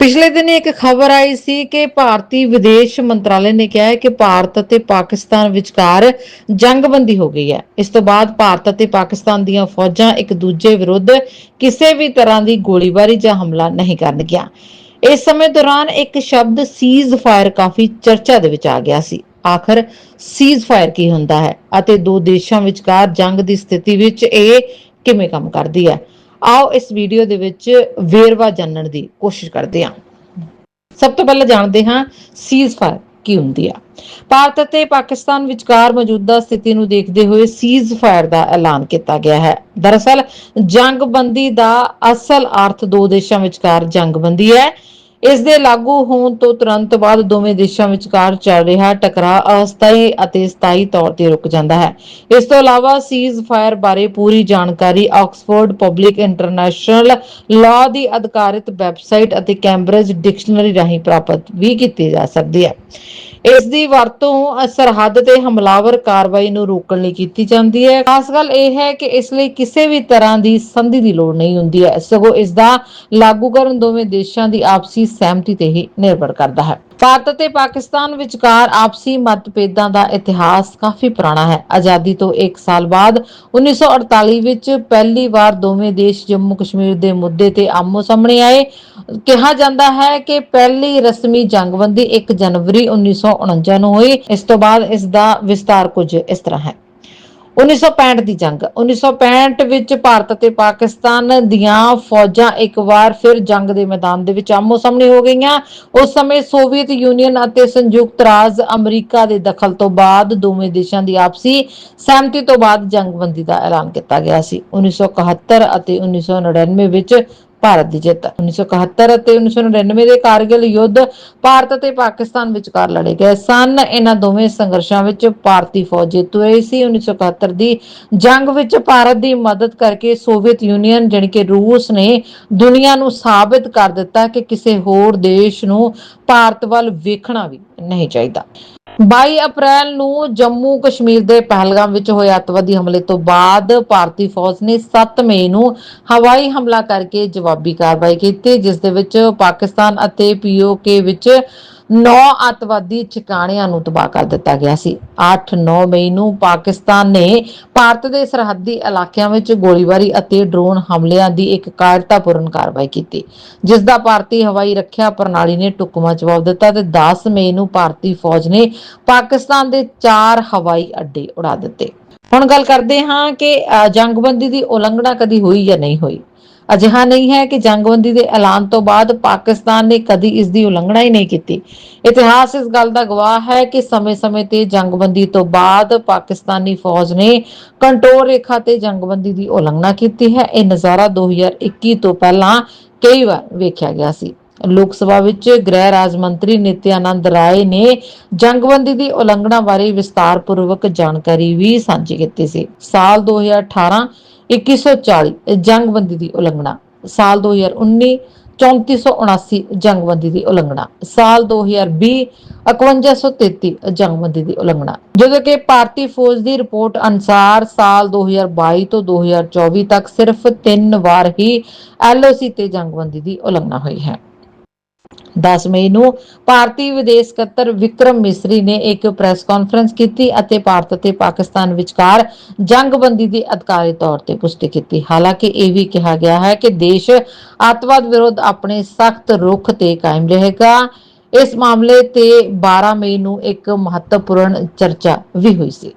ਪਿਛਲੇ ਦਿਨ ਇੱਕ ਖਬਰ ਆਈ ਸੀ ਕਿ ਭਾਰਤੀ ਵਿਦੇਸ਼ ਮੰਤਰਾਲੇ ਨੇ ਕਿਹਾ ਹੈ ਕਿ ਭਾਰਤ ਅਤੇ ਪਾਕਿਸਤਾਨ ਵਿਚਕਾਰ ਜੰਗਬੰਦੀ ਹੋ ਗਈ ਹੈ। ਇਸ ਤੋਂ ਬਾਅਦ ਭਾਰਤ ਅਤੇ ਪਾਕਿਸਤਾਨ ਦੀਆਂ ਫੌਜਾਂ ਇੱਕ ਦੂਜੇ ਵਿਰੁੱਧ ਕਿਸੇ ਵੀ ਤਰ੍ਹਾਂ ਦੀ ਗੋਲੀਬਾਰੀ ਜਾਂ ਹਮਲਾ ਨਹੀਂ ਕਰਨਗੀਆਂ। ਇਸ ਸਮੇਂ ਦੌਰਾਨ ਇੱਕ ਸ਼ਬਦ ਸੀਜ਼ ਫਾਇਰ ਕਾਫੀ ਚਰਚਾ ਦੇ ਵਿੱਚ ਆ ਗਿਆ ਸੀ। ਆਖਰ ਸੀਜ਼ ਫਾਇਰ ਕੀ ਹੁੰਦਾ ਹੈ ਅਤੇ ਦੋ ਦੇਸ਼ਾਂ ਵਿਚਕਾਰ ਜੰਗ ਦੀ ਸਥਿਤੀ ਵਿੱਚ ਇਹ ਕਿਵੇਂ ਕੰਮ ਕਰਦੀ ਹੈ? ਆਓ ਇਸ ਵੀਡੀਓ ਦੇ ਵਿੱਚ ਵੇਰਵਾ ਜਾਣਨ ਦੀ ਕੋਸ਼ਿਸ਼ ਕਰਦੇ ਹਾਂ। ਸਭ ਤੋਂ ਪਹਿਲਾਂ ਜਾਣਦੇ ਹਾਂ ਸੀਜ਼ ਫਾਇਰ ਕੀ ਹੁੰਦੀ ਆ। ਭਾਰਤ ਅਤੇ ਪਾਕਿਸਤਾਨ ਵਿਚਕਾਰ ਮੌਜੂਦਾ ਸਥਿਤੀ ਨੂੰ ਦੇਖਦੇ ਹੋਏ ਸੀਜ਼ ਫਾਇਰ ਦਾ ਐਲਾਨ ਕੀਤਾ ਗਿਆ ਹੈ। ਦਰਅਸਲ ਜੰਗਬੰਦੀ ਦਾ ਅਸਲ ਅਰਥ ਦੋ ਦੇਸ਼ਾਂ ਵਿਚਕਾਰ ਜੰਗਬੰਦੀ ਹੈ। ਇਸ ਦੇ ਲਾਗੂ ਹੋਣ ਤੋਂ ਤੁਰੰਤ ਬਾਅਦ ਦੋਵੇਂ ਦੇਸ਼ਾਂ ਵਿਚਕਾਰ ਚੱਲ ਰਿਹਾ ਟਕਰਾਅ ਅਸਥਾਈ ਅਤੇ ਸਥਾਈ ਤੌਰ ਤੇ ਰੁਕ ਜਾਂਦਾ ਹੈ। ਇਸ ਤੋਂ ਇਲਾਵਾ ਸੀਜ਼ ਫਾਇਰ ਬਾਰੇ ਪੂਰੀ ਜਾਣਕਾਰੀ ਆਕਸਫੋਰਡ ਪਬਲਿਕ ਇੰਟਰਨੈਸ਼ਨਲ ਲਾਅ ਦੀ ਅਧਿਕਾਰਿਤ ਵੈਬਸਾਈਟ ਅਤੇ ਕੈਂਬਰਿਜ ਡਿਕਸ਼ਨਰੀ ਰਾਹੀਂ ਪ੍ਰਾਪਤ ਵੀ ਕੀਤੀ ਜਾ ਸਕਦੀ ਹੈ। ਇਸ ਦੀ ਵਰਤੋਂ ਸਰਹੱਦ ਤੇ ਹਮਲਾਵਰ ਕਾਰਵਾਈ ਨੂੰ ਰੋਕਣ ਲਈ ਕੀਤੀ ਜਾਂਦੀ ਹੈ। ਖਾਸ ਗੱਲ ਇਹ ਹੈ ਕਿ ਇਸ ਲਈ ਕਿਸੇ ਵੀ ਤਰ੍ਹਾਂ ਦੀ ਸੰਧੀ ਦੀ ਲੋੜ ਨਹੀਂ ਹੁੰਦੀ ਹੈ। ਸਗੋਂ ਇਸ ਦਾ ਲਾਗੂਕਰਨ ਦੋਵੇਂ ਦੇਸ਼ਾਂ ਦੀ ਆਪਸੀ ਸਹਿਮਤੀ ਤੇ ਹੀ ਨਿਰਭਰ ਕਰਦਾ ਹੈ। ਭਾਰਤ ਅਤੇ ਪਾਕਿਸਤਾਨ ਵਿਚਕਾਰ ਆਪਸੀ ਮਤਭੇਦਾਂ ਦਾ ਇਤਿਹਾਸ ਕਾਫੀ ਪੁਰਾਣਾ ਹੈ। ਆਜ਼ਾਦੀ ਤੋਂ 1 ਸਾਲ ਬਾਅਦ 1948 ਵਿੱਚ ਪਹਿਲੀ ਵਾਰ ਦੋਵੇਂ ਦੇਸ਼ ਜੰਮੂ ਕਸ਼ਮੀਰ ਦੇ ਮੁੱਦੇ ਤੇ ਆਮੋ ਸਾਹਮਣੇ ਆਏ। ਕਿਹਾ ਜਾਂਦਾ ਹੈ ਕਿ ਪਹਿਲੀ ਰਸਮੀ ਜੰਗਬੰਦੀ 1 ਜਨਵਰੀ 1949 ਨੂੰ ਹੋਈ। ਇਸ ਤੋਂ ਬਾਅਦ ਇਸ ਦਾ ਵਿਸਤਾਰ ਕੁਝ ਇਸ ਤਰ੍ਹਾਂ ਹੈ। 1965 ਦੀ ਜੰਗ। 1965 ਵਿੱਚ ਭਾਰਤ ਅਤੇ ਪਾਕਿਸਤਾਨ ਦੀਆਂ ਫੌਜਾਂ ਇੱਕ ਵਾਰ ਫਿਰ ਜੰਗ ਦੇ ਮੈਦਾਨ ਦੇ ਵਿੱਚ ਆਮੋ ਸਾਹਮਣੇ ਹੋ ਗਈਆਂ। ਉਸ ਸਮੇਂ ਸੋਵੀਅਤ ਯੂਨੀਅਨ ਅਤੇ ਸੰਯੁਕਤ ਰਾਜ ਅਮਰੀਕਾ ਦੇ ਦਖਲ ਤੋਂ ਬਾਅਦ ਦੋਵੇਂ ਦੇਸ਼ਾਂ ਦੀ ਆਪਸੀ ਸਹਿਮਤੀ ਤੋਂ ਬਾਅਦ ਜੰਗਬੰਦੀ ਦਾ ਐਲਾਨ ਕੀਤਾ ਗਿਆ ਸੀ। 1971 ਅਤੇ 1999 ਵਿੱਚ ਭਾਰਤ ਦੀ ਜਿੱਤ। 1971 ਅਤੇ 1999 ਦੇ ਕਾਰਗਿਲ ਯੁੱਧ ਭਾਰਤ ਅਤੇ ਪਾਕਿਸਤਾਨ ਵਿਚਕਾਰ ਲੜੇ ਗਏ ਸਨ। ਇਹਨਾਂ ਦੋਵੇਂ ਸੰਘਰਸ਼ਾਂ ਵਿੱਚ ਭਾਰਤੀ ਫੌਜ ਜਿੱਤ ਹੋਈ ਸੀ। 1971 ਦੀ ਜੰਗ ਵਿੱਚ ਭਾਰਤ ਦੀ ਮਦਦ ਕਰਕੇ ਸੋਵੀਅਤ ਯੂਨੀਅਨ, ਜਾਣੀ ਕਿ ਰੂਸ ਨੇ ਦੁਨੀਆ ਨੂੰ ਸਾਬਿਤ ਕਰ ਦਿੱਤਾ ਕਿ ਕਿਸੇ ਹੋਰ ਦੇਸ਼ ਨੂੰ ਭਾਰਤ ਵੱਲ ਵੇਖਣਾ ਵੀ ਨਹੀਂ ਚਾਹੀਦਾ। 22 ਅਪ੍ਰੈਲ ਨੂੰ ਜੰਮੂ ਕਸ਼ਮੀਰ ਦੇ ਪਹਿਲਗਾਮ ਵਿੱਚ ਹੋਏ ਅੱਤਵਾਦੀ ਹਮਲੇ ਤੋਂ ਬਾਅਦ ਭਾਰਤੀ ਫੌਜ ਨੇ 7 ਮਈ ਨੂੰ ਹਵਾਈ ਹਮਲਾ ਕਰਕੇ ਜਵਾਬੀ ਕਾਰਵਾਈ ਕੀਤੀ, ਜਿਸ ਦੇ ਵਿੱਚ ਪਾਕਿਸਤਾਨ ਅਤੇ ਪੀਓਕੇ ਵਿੱਚ 9 ਅੱਤਵਾਦੀ ਠਿਕਾਣਿਆਂ ਨੂੰ ਤਬਾਹ ਕਰ ਦਿੱਤਾ ਗਿਆ ਸੀ। 8-9 ਮਈ ਨੂੰ ਪਾਕਿਸਤਾਨ ਨੇ ਭਾਰਤ ਦੇ ਸਰਹੱਦੀ ਇਲਾਕਿਆਂ ਵਿੱਚ ਗੋਲੀਬਾਰੀ ਅਤੇ ਡਰੋਨ ਹਮਲਿਆਂ ਦੀ ਇੱਕ ਕਾਇਰਤਾਪੂਰਨ ਕਾਰਵਾਈ ਕੀਤੀ। ਜਿਸ ਦਾ ਭਾਰਤੀ ਹਵਾਈ ਰੱਖਿਆ ਪ੍ਰਣਾਲੀ ਨੇ ਟੁਕਮਾ ਜਵਾਬ ਦਿੱਤਾ ਤੇ 10 ਮਈ ਨੂੰ ਭਾਰਤੀ ਫੌਜ ਨੇ ਪਾਕਿਸਤਾਨ ਦੇ 4 ਹਵਾਈ ਅੱਡੇ ਉਡਾ ਦਿੱਤੇ। ਹੁਣ ਗੱਲ ਕਰਦੇ ਹਾਂ ਕਿ ਜੰਗਬੰਦੀ ਦੀ ਉਲੰਘਣਾ ਕਦੀ ਹੋਈ ਜਾਂ ਨਹੀਂ ਹੋਈ। ਅਜਿਹਾ ਨਹੀਂ ਹੈ ਕਿ ਜੰਗਬੰਦੀ ਦੇ ਐਲਾਨ ਤੋਂ ਬਾਅਦ ਪਾਕਿਸਤਾਨ ਨੇ ਕਦੀ ਇਸ ਦੀ ਉਲੰਘਣਾ ਹੀ ਨਹੀਂ ਕੀਤੀ। ਇਤਿਹਾਸ ਇਸ ਗੱਲ ਦਾ ਗਵਾਹ ਹੈ ਕਿ ਸਮੇਂ-ਸਮੇਂ ਤੇ ਜੰਗਬੰਦੀ ਤੋਂ ਬਾਅਦ ਪਾਕਿਸਤਾਨੀ ਫੌਜ ਨੇ ਕੰਟਰੋਲ ਰੇਖਾ ਤੇ ਜੰਗਬੰਦੀ ਦੀ ਉਲੰਘਣਾ ਕੀਤੀ ਹੈ। ਇਹ ਨਜ਼ਾਰਾ 2021 ਤੋਂ ਪਹਿਲਾਂ ਕਈ ਵਾਰ ਵੇਖਿਆ ਗਿਆ ਸੀ। ਲੋਕ ਸਭਾ ਵਿੱਚ ਗ੍ਰਹਿ ਰਾਜ ਮੰਤਰੀ ਨਿਤਿਆਨੰਦ ਰਾਏ ਨੇ ਜੰਗਬੰਦੀ ਦੀ ਉਲੰਘਣਾ ਬਾਰੇ ਵਿਸਤਾਰਪੂਰਵਕ ਜਾਣਕਾਰੀ ਵੀ ਸਾਂਝੀ ਕੀਤੀ ਸੀ। ਸਾਲ 2018 2140 ਜੰਗਬੰਦੀ ਦੀ ਉਲੰਘਣਾ। ਸਾਲ 2019 3479 ਜੰਗਬੰਦੀ ਦੀ ਉਲੰਘਣਾ। ਸਾਲ 2020 5133 ਜੰਗਬੰਦੀ ਦੀ ਉਲੰਘਣਾ। ਜਦੋਂ ਕਿ ਭਾਰਤੀ ਫੌਜ ਦੀ ਰਿਪੋਰਟ ਅਨੁਸਾਰ ਸਾਲ 2022 ਤੋਂ 2024 ਤੱਕ ਸਿਰਫ 3 ਵਾਰ ਹੀ ਐਲਓਸੀ ਤੇ ਜੰਗਬੰਦੀ ਦੀ ਉਲੰਘਣਾ ਹੋਈ ਹੈ। 10 ਮਈ ਨੂੰ ਭਾਰਤੀ ਵਿਦੇਸ਼ ਸਕੱਤਰ ਵਿਕਰਮ ਮਿਸਰੀ ਨੇ ਇੱਕ ਪ੍ਰੈਸ ਕਾਨਫਰੰਸ ਕੀਤੀ ਅਤੇ ਭਾਰਤ ਅਤੇ ਪਾਕਿਸਤਾਨ ਵਿਚਕਾਰ ਜੰਗਬੰਦੀ ਦੀ ਅਧਿਕਾਰੀ ਤੌਰ ਤੇ ਪੁਸ਼ਟੀ ਕੀਤੀ। ਹਾਲਾਂਕਿ ਇਹ ਵੀ ਕਿਹਾ ਗਿਆ ਹੈ ਕਿ ਦੇਸ਼ ਅੱਤਵਾਦ ਵਿਰੁੱਧ ਆਪਣੇ ਸਖਤ ਰੁਖ ਤੇ ਕਾਇਮ ਰਹੇਗਾ। ਇਸ ਮਾਮਲੇ ਤੇ 12 ਮਈ ਨੂੰ ਇੱਕ ਮਹੱਤਵਪੂਰਨ ਚਰਚਾ ਵੀ ਹੋਈ ਸੀ।